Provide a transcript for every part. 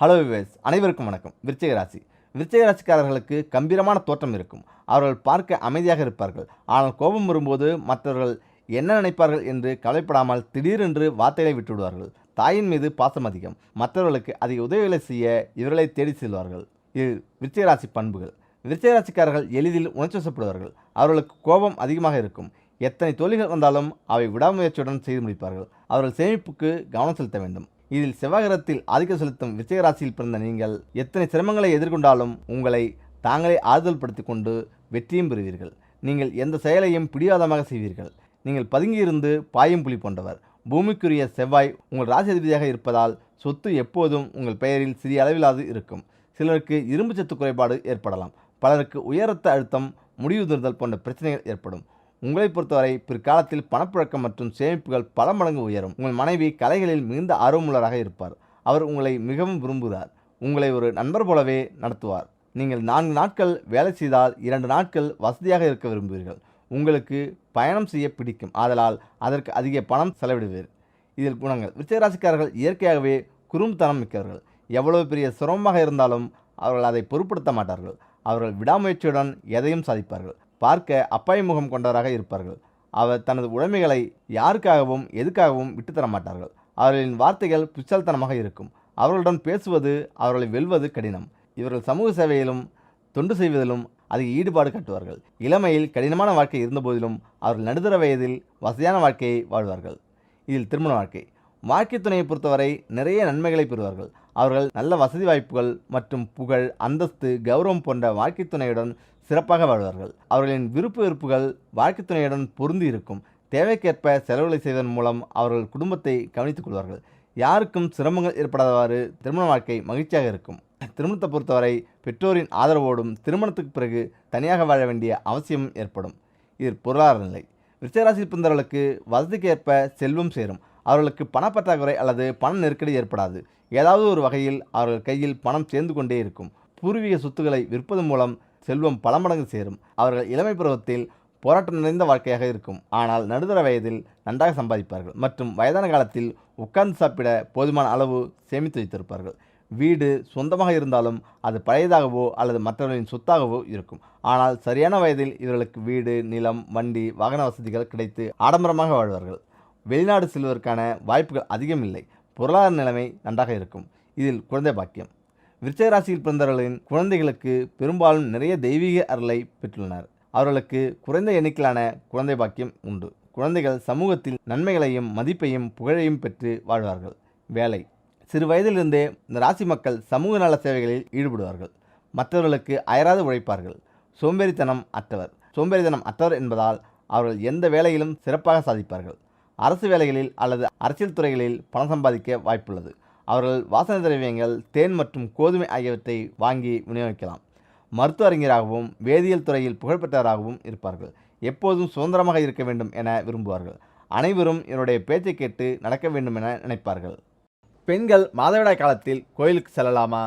Hello wives அனைவருக்கும் வணக்கம். விருச்சிக ராசி. விருச்சிக ராசிக்காரர்களுக்கு கம்பீரமான தோற்றம் இருக்கும். அவர்கள் பார்க்க அமைதியாக இருப்பார்கள். ஆனால் கோபம் வரும்போது மற்றவர்கள் என்ன நினைப்பார்கள் என்று கவலைப்படாமல் திடீரென்று வார்த்தைகளை விட்டுவிடுவார்கள். தாயின் மீது பாசம் அதிகம். மற்றவர்களுக்கு அதிக உதவிகளை செய்ய இவர்களை தேடி செல்வார்கள். இது விருச்சிக ராசி பண்புகள். விருச்சிக ராசிக்காரர்கள் எளிதில் உணர்ச்சிவசப்படுவார்கள். அவர்களுக்கு கோபம் அதிகமாக இருக்கும். எத்தனை தோல்விகள் வந்தாலும் அவை விடாமுயற்சியுடன் செய்து முடிப்பார்கள். அவர்கள் சேமிப்புக்கு கவனம் செலுத்த வேண்டும். இதில் செவ்வாகரத்தில் ஆதிக்கம் செலுத்தும் விஜயராசியில் பிறந்த நீங்கள் எத்தனை சிரமங்களை எதிர்கொண்டாலும் உங்களை தாங்களே ஆறுதல் படுத்தி கொண்டு வெற்றியும் பெறுவீர்கள். நீங்கள் எந்த செயலையும் பிடிவாதமாக செய்வீர்கள். நீங்கள் பதுங்கியிருந்து பாயும் புலி போன்றவர். பூமிக்குரிய செவ்வாய் உங்கள் ராசி அதிபதியாக இருப்பதால் சொத்து எப்போதும் உங்கள் பெயரில் சிறிய அளவிலாவது இருக்கும். சிலருக்கு இரும்பு சத்து குறைபாடு ஏற்படலாம். பலருக்கு உயர் ரத்த அழுத்தம் முடிவுதிர்தல் போன்ற பிரச்சனைகள் ஏற்படும். உங்களை பொறுத்தவரை பிற்காலத்தில் பணப்புழக்கம் மற்றும் சேமிப்புகள் பல மடங்கு உயரும். உங்கள் மனைவி கலைகளில் மிகுந்த ஆர்வமுள்ளராக இருப்பார். அவர் உங்களை மிகவும் விரும்புகிறார். உங்களை ஒரு நண்பர் போலவே நடத்துவார். நீங்கள் நான்கு நாட்கள் வேலை செய்தால் இரண்டு நாட்கள் வசதியாக இருக்க விரும்புவீர்கள். உங்களுக்கு பயணம் செய்ய பிடிக்கும். ஆதலால் அதற்கு அதிக பணம் செலவிடுவீர். இதில் குணங்கள். விருச்சிகராசிக்காரர்கள் இயற்கையாகவே குறும்புத்தனம் மிக்கவர்கள். எவ்வளவு பெரிய சிரமமாக இருந்தாலும் அவர்கள் அதை பொருட்படுத்த மாட்டார்கள். அவர்கள் விடாமுயற்சியுடன் எதையும் சாதிப்பார்கள். பார்க்க அப்பாயமுகம் கொண்டவராக இருப்பார்கள். அவர் தனது உடைமைகளை யாருக்காகவும் எதுக்காகவும் விட்டுத்தர மாட்டார்கள். அவர்களின் வார்த்தைகள் புச்சல்தனமாக இருக்கும். அவர்களுடன் பேசுவது அவர்களை வெல்வது கடினம். இவர்கள் சமூக சேவையிலும் தொண்டு செய்வதிலும் அதிக ஈடுபாடு காட்டுவார்கள். இளமையில் கடினமான வாழ்க்கை இருந்தபோதிலும் அவர்கள் நடுத்தர வயதில் வசதியான வாழ்க்கையை வாழ்வார்கள். இதில் திருமண வாழ்க்கை. வாழ்க்கை துணையை பொறுத்தவரை நிறைய நன்மைகளை பெறுவார்கள். அவர்கள் நல்ல வசதி வாய்ப்புகள் மற்றும் புகழ் அந்தஸ்து கௌரவம் போன்ற வாழ்க்கை துணையுடன் சிறப்பாக வாழ்வார்கள். அவர்களின் விருப்பு வெறுப்புகள் வாழ்க்கை துணையுடன் பொருந்தி இருக்கும். தேவைக்கேற்ப செலவுகளை செய்வதன் மூலம் அவர்கள் குடும்பத்தை கவனித்துக் கொள்வார்கள். யாருக்கும் சிரமங்கள் ஏற்படாதவாறு திருமண வாழ்க்கை மகிழ்ச்சியாக இருக்கும். திருமணத்தை பொறுத்தவரை பெற்றோரின் ஆதரவோடும் திருமணத்துக்கு பிறகு தனியாக வாழ வேண்டிய அவசியம் ஏற்படும். இது பொருளாதார நிலை. விருச்சராசி பிறந்தவர்களுக்கு வசதிக்கு ஏற்ப செல்வம் சேரும். அவர்களுக்கு பணப்பற்றாக்குறை அல்லது பண நெருக்கடி ஏற்படாது. ஏதாவது ஒரு வகையில் அவர்கள் கையில் பணம் சேர்ந்து கொண்டே இருக்கும். பூர்வீக சொத்துக்களை விற்பதன் மூலம் செல்வம் பல மடங்கு சேரும். அவர்கள் இளமை பருவத்தில் போராட்டம் நிறைந்த வாழ்க்கையாக இருக்கும். ஆனால் நடுத்தர வயதில் நன்றாக சம்பாதிப்பார்கள். மற்றும் வயதான காலத்தில் உட்கார்ந்து சாப்பிட போதுமான அளவு சேமித்து வைத்திருப்பார்கள். வீடு சொந்தமாக இருந்தாலும் அது பழையதாகவோ அல்லது மற்றவர்களின் சொத்தாகவோ இருக்கும். ஆனால் சரியான வயதில் இவர்களுக்கு வீடு நிலம் வண்டி வாகன வசதிகள் கிடைத்து ஆடம்பரமாக வாழ்வார்கள். வெளிநாடு செல்வதற்கான வாய்ப்புகள் அதிகம் இல்லை. பொருளாதார நிலைமை நன்றாக இருக்கும். இதில் குழந்தை பாக்கியம். விருச்சகராசியில் பிறந்தவர்களின் குழந்தைகளுக்கு பெரும்பாலும் நிறைய தெய்வீக அருளை பெற்றுள்ளனர். அவர்களுக்கு குறைந்த எண்ணிக்கையிலான குழந்தை பாக்கியம் உண்டு. குழந்தைகள் சமூகத்தில் நன்மைகளையும் மதிப்பையும் புகழையும் பெற்று வாழ்வார்கள். வேலை. சிறு வயதிலிருந்தே இந்த ராசி மக்கள் சமூக நல சேவைகளில் ஈடுபடுவார்கள். மற்றவர்களுக்கு அயராது உழைப்பார்கள். சோம்பேறித்தனம் அற்றவர். சோம்பேறித்தனம் அற்றவர் என்பதால் அவர்கள் எந்த வேலையிலும் சிறப்பாக சாதிப்பார்கள். அரசு வேலைகளில் அல்லது அரசியல் துறைகளில் பணம் சம்பாதிக்க வாய்ப்புள்ளது. அவர்கள் வாசனை திரவியங்கள் தேன் மற்றும் கோதுமை ஆகியவற்றை வாங்கி விநியோகிக்கலாம். மருத்துவ அறிஞராகவும் வேதியியல் துறையில் புகழ்பெற்றவராகவும் இருப்பார்கள். எப்போதும் சுதந்திரமாக இருக்க வேண்டும் என விரும்புவார்கள். அனைவரும் என்னுடைய பேச்சை கேட்டு நடக்க வேண்டும் என நினைப்பார்கள். பெண்கள் மாதவிடாய் காலத்தில் கோயிலுக்கு செல்லலாமா?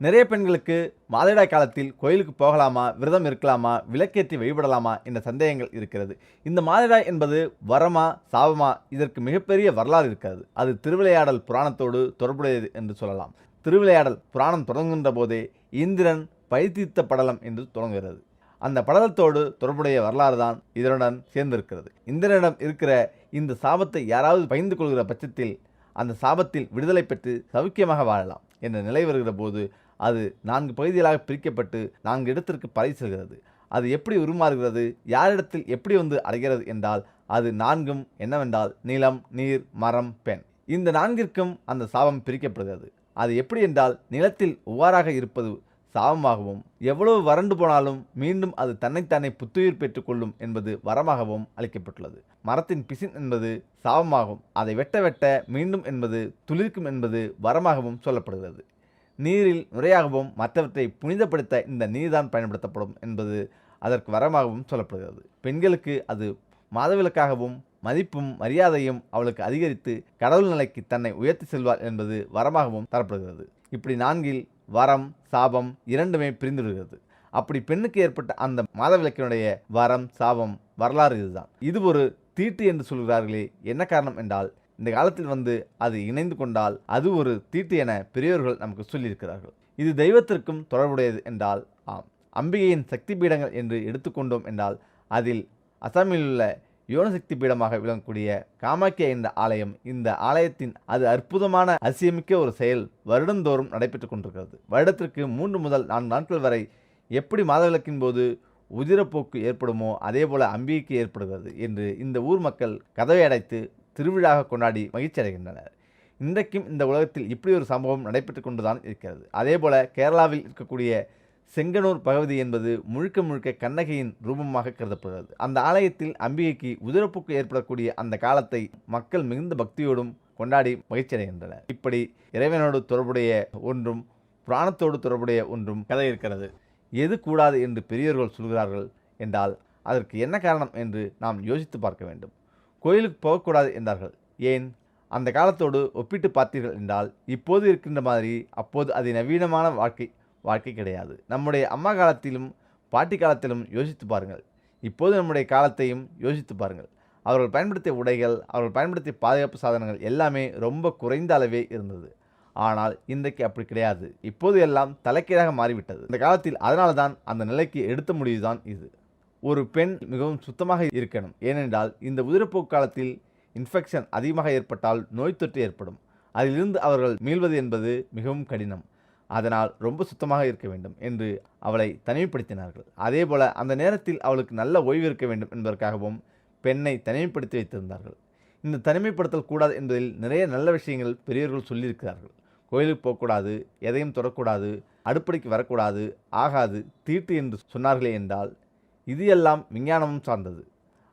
நிறைய பெண்களுக்கு மாதவிடாய் காலத்தில் கோயிலுக்கு போகலாமா விரதம் இருக்கலாமா விளக்கேற்றி வழிபடலாமா என்ற சந்தேகங்கள் இருக்கிறது. இந்த மாதவிடாய் என்பது வரமா சாபமா இதற்கு மிகப்பெரிய வரலாறு இருக்கிறது. அது திருவிளையாடல் புராணத்தோடு தொடர்புடையது என்று சொல்லலாம். திருவிளையாடல் புராணம் தொடங்குகின்ற போதே இந்திரன் பழித்தீர்த்த படலம் என்று தொடங்குகிறது. அந்த படலத்தோடு தொடர்புடைய வரலாறு தான் இதனுடன் சேர்ந்திருக்கிறது. இந்திரனிடம் இருக்கிற இந்த சாபத்தை யாராவது பகிர்ந்து கொள்கிற பட்சத்தில் அந்த சாபத்தில் விடுதலை பெற்று சௌக்கியமாக வாழலாம் என்ற நிலை வருகிற போது அது நான்கு பகுதிகளாக பிரிக்கப்பட்டு நான்கு இடத்திற்கு பறை செல்கிறது. அது எப்படி உருமாறுகிறது? யாரிடத்தில் எப்படி வந்து அடைகிறது என்றால் அது நான்கும் என்னவென்றால் நிலம் நீர் மரம் பெண் இந்த நான்கிற்கும் அந்த சாபம் பிரிக்கப்படுகிறது. அது எப்படி என்றால் நிலத்தில் ஒவ்வாறாக இருப்பது சாபமாகவும் எவ்வளவு வறண்டு போனாலும் மீண்டும் அது தன்னைத்தானே புத்துயிர் பெற்றுக்கொள்ளும் என்பது வரமாகவும் அளிக்கப்பட்டுள்ளது. மரத்தின் பிசின் என்பது சாபமாகும். அதை வெட்ட வெட்ட மீண்டும் என்பது துளிர்க்கும் என்பது வரமாகவும் சொல்லப்படுகிறது. நீரில் நுரையாகவும் மற்றவற்றை புனிதப்படுத்த இந்த நீர்தான் பயன்படுத்தப்படும் என்பது அதற்கு வரமாகவும் சொல்லப்படுகிறது. பெண்களுக்கு அது மாதவிலக்காகவும் மதிப்பும் மரியாதையும் அவளுக்கு அதிகரித்து கடவுள் நிலைக்கு தன்னை உயர்த்தி செல்வார் என்பது வரமாகவும் தரப்படுகிறது. இப்படி நான்கில் வரம் சாபம் இரண்டுமே பிரிந்துவிடுகிறது. அப்படி பெண்ணுக்கு ஏற்பட்ட அந்த மாதவிலக்கினுடைய வரம் சாபம் வரலாறு இதுதான். இது ஒரு தீட்டு என்று சொல்கிறார்களே என்ன காரணம் என்றால் இந்த காலத்தில் வந்து அது இணைந்து கொண்டால் அது ஒரு தீட்டு என பெரியோர்கள் நமக்கு சொல்லியிருக்கிறார்கள். இது தெய்வத்திற்கும் தொடர்புடையது என்றால் ஆம். அம்பிகையின் சக்தி பீடங்கள் என்று எடுத்துக்கொண்டோம் என்றால் அதில் அசாமில் உள்ள யோனசக்தி பீடமாக விளங்கக்கூடிய காமாக்கியா என்ற ஆலயம் இந்த ஆலயத்தின் அது அற்புதமான அசியமிக்க ஒரு செயல் வருடந்தோறும் நடைபெற்று கொண்டிருக்கிறது. வருடத்திற்கு மூன்று முதல் நான்கு நாட்கள் வரை எப்படி மாதவிலக்கின் போது உதிரப்போக்கு ஏற்படுமோ அதே போல அம்பிகைக்கு ஏற்படுகிறது என்று இந்த ஊர் மக்கள் கதவை அடைத்து திருவிழாக கொண்டாடி மகிழ்ச்சி அடைகின்றனர். இன்றைக்கும் இந்த உலகத்தில் இப்படி ஒரு சம்பவம் நடைபெற்று கொண்டுதான் இருக்கிறது. அதேபோல கேரளாவில் இருக்கக்கூடிய செங்கனூர் பகவதி என்பது முழுக்க முழுக்க கண்ணகியின் ரூபமாக கருதப்படுகிறது. அந்த ஆலயத்தில் அம்பிகைக்கு உதிரப்போக்கு ஏற்படக்கூடிய அந்த காலத்தை மக்கள் மிகுந்த பக்தியோடும் கொண்டாடி மகிழ்ச்சி அடைகின்றனர். இப்படி இறைவனோடு தொடர்புடைய ஒன்றும் புராணத்தோடு தொடர்புடைய ஒன்றும் கதை இருக்கிறது. எது கூடாது என்று பெரியவர்கள் சொல்கிறார்கள் என்றால் அதற்கு என்ன காரணம் என்று நாம் யோசித்து பார்க்க வேண்டும். கோயிலுக்கு போகக்கூடாது என்றார்கள். ஏன்? அந்த காலத்தோடு ஒப்பிட்டு பார்த்தீர்கள் என்றால் இப்போது இருக்கின்ற மாதிரி அப்போது அது நவீனமான வாழ்க்கை வாழ்க்கை கிடையாது. நம்முடைய அம்மா காலத்திலும் பாட்டி காலத்திலும் யோசித்து பாருங்கள். இப்போது நம்முடைய காலத்தையும் யோசித்து பாருங்கள். அவர்கள் பயன்படுத்திய உடைகள் அவர்கள் பயன்படுத்திய பாதுகாப்பு சாதனங்கள் எல்லாமே ரொம்ப குறைந்த அளவே இருந்தது. ஆனால் இன்றைக்கு அப்படி கிடையாது. இப்போது எல்லாம் தலைக்கீழாக மாறிவிட்டது. இந்த காலத்தில் அதனால தான் அந்த நிலைக்கு எடுத்த முடிவுதான் இது. ஒரு பெண் மிகவும் சுத்தமாக இருக்கணும். ஏனென்றால் இந்த உதிரப்போக்கு காலத்தில் இன்ஃபெக்ஷன் அதிகமாக ஏற்பட்டால் நோய் தொற்று ஏற்படும். அதிலிருந்து அவர்கள் மீள்வது என்பது மிகவும் கடினம். அதனால் ரொம்ப சுத்தமாக இருக்க வேண்டும் என்று அவளை தனிமைப்படுத்தினார்கள். அதேபோல அந்த நேரத்தில் அவளுக்கு நல்ல ஓய்வு இருக்க வேண்டும் என்பதற்காகவும் பெண்ணை தனிமைப்படுத்தி வைத்திருந்தார்கள். இந்த தனிமைப்படுத்தல் கூடாது என்பதில் நிறைய நல்ல விஷயங்கள் பெரியவர்கள் சொல்லியிருக்கிறார்கள். கோயிலுக்கு போகக்கூடாது எதையும் தொடக்கூடாது அடுப்படிக்கு வரக்கூடாது ஆகாது தீட்டு என்று சொன்னார்களே என்றால் இது எல்லாம் விஞ்ஞானமும் சார்ந்தது.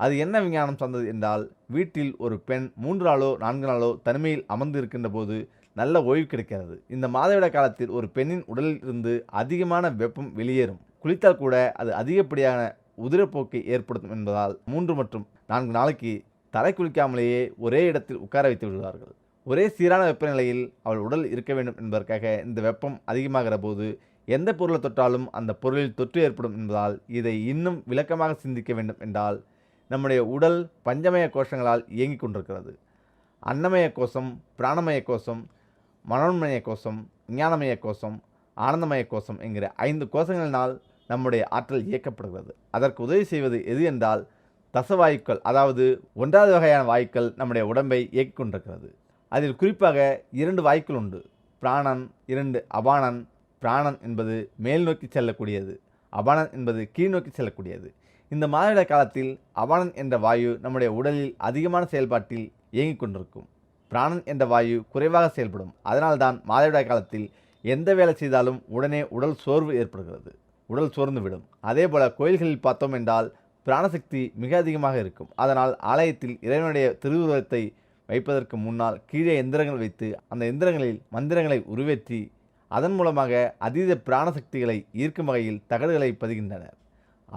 அது என்ன விஞ்ஞானம் சார்ந்தது என்றால் வீட்டில் ஒரு பெண் மூன்று நாளோ நான்கு நாளோ தனிமையில் அமர்ந்து இருக்கின்ற போது நல்ல ஓய்வு கிடைக்கிறது. இந்த மாதவிட காலத்தில் ஒரு பெண்ணின் உடலில் இருந்து அதிகமான வெப்பம் வெளியேறும். குளித்தால் கூட அது அதிகப்படியான உதிரப்போக்கை ஏற்படுத்தும் என்பதால் மூன்று மற்றும் நான்கு நாளைக்கு தலை குளிக்காமலேயே ஒரே இடத்தில் உட்கார வைத்து விடுவார்கள் ஒரே சீரான வெப்பநிலையில் அவள் உடல் இருக்க வேண்டும் என்பதற்காக இந்த வெப்பம் அதிகமாகிற போது எந்த பொருளை தொட்டாலும் அந்த பொருளில் தொற்று ஏற்படும் என்பதால் இதை இன்னும் விளக்கமாக சிந்திக்க வேண்டும் என்றால் நம்முடைய உடல் பஞ்சமய கோஷங்களால் இயங்கிக் கொண்டிருக்கிறது. அன்னமய கோஷம் பிராணமய கோஷம் மனோன்மய கோஷம் ஞானமய கோஷம் ஆனந்தமய கோஷம் என்கிற ஐந்து கோஷங்களினால் நம்முடைய ஆற்றல் இயக்கப்படுகிறது. அதற்கு உதவி செய்வது எது என்றால் தசவாயுக்கள் அதாவது ஒன்றாவது வகையான வாயுக்கள் நம்முடைய உடம்பை இயக்கிக் கொண்டிருக்கிறது. அதில் குறிப்பாக இரண்டு வாயுக்கள் உண்டு. பிராணன் இரண்டு அபானன் பிராணன் என்பது மேல் நோக்கி செல்லக்கூடியது அபானன் என்பது கீழ் நோக்கி செல்லக்கூடியது. இந்த மாதவிட காலத்தில் அபானன் என்ற வாயு நம்முடைய உடலில் அதிகமான செயல்பாட்டில் இயங்கிக் கொண்டிருக்கும். பிராணன் என்ற வாயு குறைவாக செயல்படும். அதனால்தான் மாதவிடாய் காலத்தில் எந்த வேலை செய்தாலும் உடனே உடல் சோர்வு ஏற்படுகிறது உடல் சோர்ந்து விடும் அதே போல் கோயில்களில் பார்த்தோம் என்றால் பிராணசக்தி மிக அதிகமாக இருக்கும். அதனால் ஆலயத்தில் இறைவனுடைய திருவுருவத்தை வைப்பதற்கு முன்னால் கீழே எந்திரங்கள் வைத்து அந்த எந்திரங்களில் மந்திரங்களை உருவேற்றி அதன் மூலமாக அதீத பிராணசக்திகளை ஈர்க்கும் வகையில் தகடுகளை பதிகின்றனர்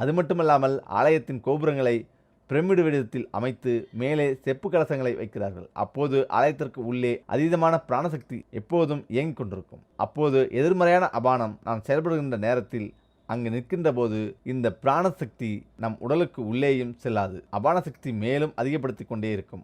அது மட்டுமல்லாமல் ஆலயத்தின் கோபுரங்களை பிரமிடு வடிவத்தில் அமைத்து மேலே செப்பு கலசங்களை வைக்கிறார்கள். அப்போது ஆலயத்திற்கு உள்ளே அதீதமான பிராணசக்தி எப்போதும் இயங்கிக் கொண்டிருக்கும். அப்போது எதிர்மறையான அபானம் நாம் செயல்படுகின்ற நேரத்தில் அங்கு நிற்கின்ற போது இந்த பிராணசக்தி நம் உடலுக்கு உள்ளேயும் செல்லாது. அபான சக்தி மேலும் அதிகப்படுத்தி கொண்டே இருக்கும்.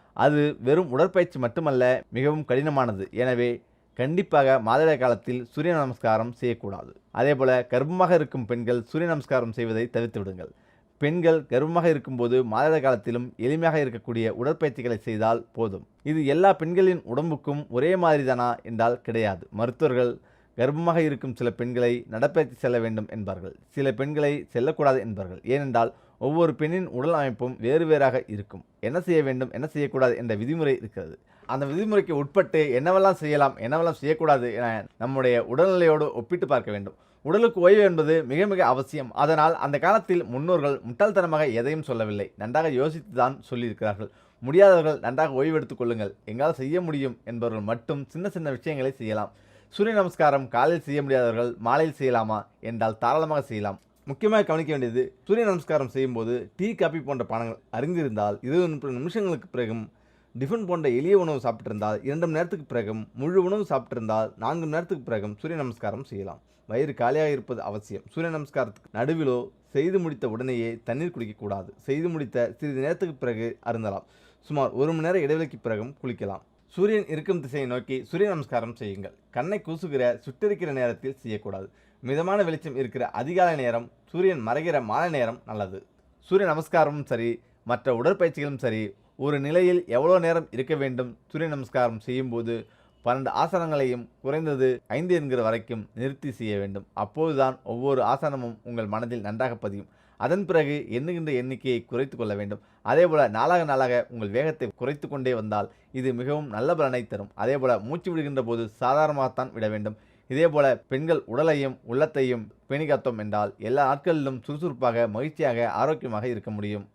அது வெறும் உடற்பயிற்சி மட்டுமல்ல மிகவும் கடினமானது. எனவே கண்டிப்பாக மாதவிடாய் காலத்தில் சூரிய நமஸ்காரம் செய்யக்கூடாது. அதேபோல கர்ப்பமாக இருக்கும் பெண்கள் சூரிய நமஸ்காரம் செய்வதை தவிர்த்து விடுங்கள். பெண்கள் கர்ப்பமாக இருக்கும்போது மாதவிடாய் காலத்திலும் எளிமையாக இருக்கக்கூடிய உடற்பயிற்சிகளை செய்தால் போதும். இது எல்லா பெண்களின் உடம்புக்கும் ஒரே மாதிரி தானா என்றால் கிடையாது. மருத்துவர்கள் கர்ப்பமாக இருக்கும் சில பெண்களை நடப்பயிற்சி செல்ல வேண்டும் என்பார்கள். சில பெண்களை செல்லக்கூடாது என்பார்கள். ஏனென்றால் ஒவ்வொரு பெண்ணின் உடல் அமைப்பும் வேறு வேறாக இருக்கும். என்ன செய்ய வேண்டும்? என்ன செய்யக்கூடாது? என்ற விதிமுறை இருக்கிறது. அந்த விதிமுறைக்கு உட்பட்டு என்னவெல்லாம் செய்யலாம்? என்னவெல்லாம் செய்யக்கூடாது? என நம்முடைய உடல்நிலையோடு ஒப்பிட்டு பார்க்க வேண்டும். உடலுக்கு ஓய்வு என்பது மிக மிக அவசியம். அதனால் அந்த காலத்தில் முன்னோர்கள் முட்டாள்தனமாக எதையும் சொல்லவில்லை. நன்றாக யோசித்து தான் சொல்லியிருக்கிறார்கள். முடியாதவர்கள் நன்றாக ஓய்வு கொள்ளுங்கள். எங்களால் செய்ய முடியும் என்பவர்கள் மட்டும் சின்ன சின்ன விஷயங்களை செய்யலாம். சூரிய நமஸ்காரம் காலையில் செய்ய முடியாதவர்கள் மாலையில் செய்யலாமா? என்றால் தாராளமாக செய்யலாம். முக்கியமாக கவனிக்க வேண்டியது சூரிய நமஸ்காரம் செய்யும்போது டீ காபி போன்ற பானங்கள் அறிந்திருந்தால் இருபது முப்பது நிமிஷங்களுக்கு பிறகும் டிஃபன் போன்ற எளிய உணவு சாப்பிட்டிருந்தால் இரண்டு மணி நேரத்துக்கு பிறகும் முழு உணவு சாப்பிட்டிருந்தால் நான்கு மணி நேரத்துக்கு பிறகும் சூரிய நமஸ்காரம் செய்யலாம். வயிறு காலியாக இருப்பது அவசியம். சூரிய நமஸ்காரத்துக்கு நடுவிலோ செய்து முடித்த உடனேயே தண்ணீர் குடிக்கக்கூடாது செய்து முடித்த சிறிது நேரத்துக்கு பிறகு அருந்தலாம். சுமார் ஒரு மணி நேர இடைவெளிக்கு பிறகும் குளிக்கலாம். சூரியன் இருக்கும் திசையை நோக்கி சூரிய நமஸ்காரம் செய்யுங்கள். கண்ணை கூசுகிற சுட்டரிக்கிற நேரத்தில் செய்யக்கூடாது. மிதமான வெளிச்சம் இருக்கிற அதிகாலை நேரம் சூரியன் மறைகிற மாலை நேரம் நல்லது. சூரிய நமஸ்காரமும் சரி மற்ற உடற்பயிற்சிகளும் சரி ஒரு நிலையில் எவ்வளோ நேரம் இருக்க வேண்டும்? சூரிய நமஸ்காரம் செய்யும்போது பன்னெண்டு ஆசனங்களையும் குறைந்தது ஐந்து என்கிற வரைக்கும் நிறுத்தி செய்ய வேண்டும். அப்போதுதான் ஒவ்வொரு ஆசனமும் உங்கள் மனதில் நன்றாக பதியும். அதன் பிறகு எண்ணுகின்ற எண்ணிக்கையை குறைத்து கொள்ள வேண்டும். அதேபோல் நாளாக நாளாக உங்கள் வேகத்தை குறைத்து கொண்டே வந்தால் இது மிகவும் நல்ல பலனை தரும். அதேபோல் மூச்சு விடுகின்ற போது சாதாரணமாகத்தான் விட வேண்டும். இதேபோல பெண்கள் உடலையும் உள்ளத்தையும் பேணிகாத்தோம் என்றால் எல்லா நாட்களிலும் சுறுசுறுப்பாக மகிழ்ச்சியாக ஆரோக்கியமாக இருக்க முடியும்.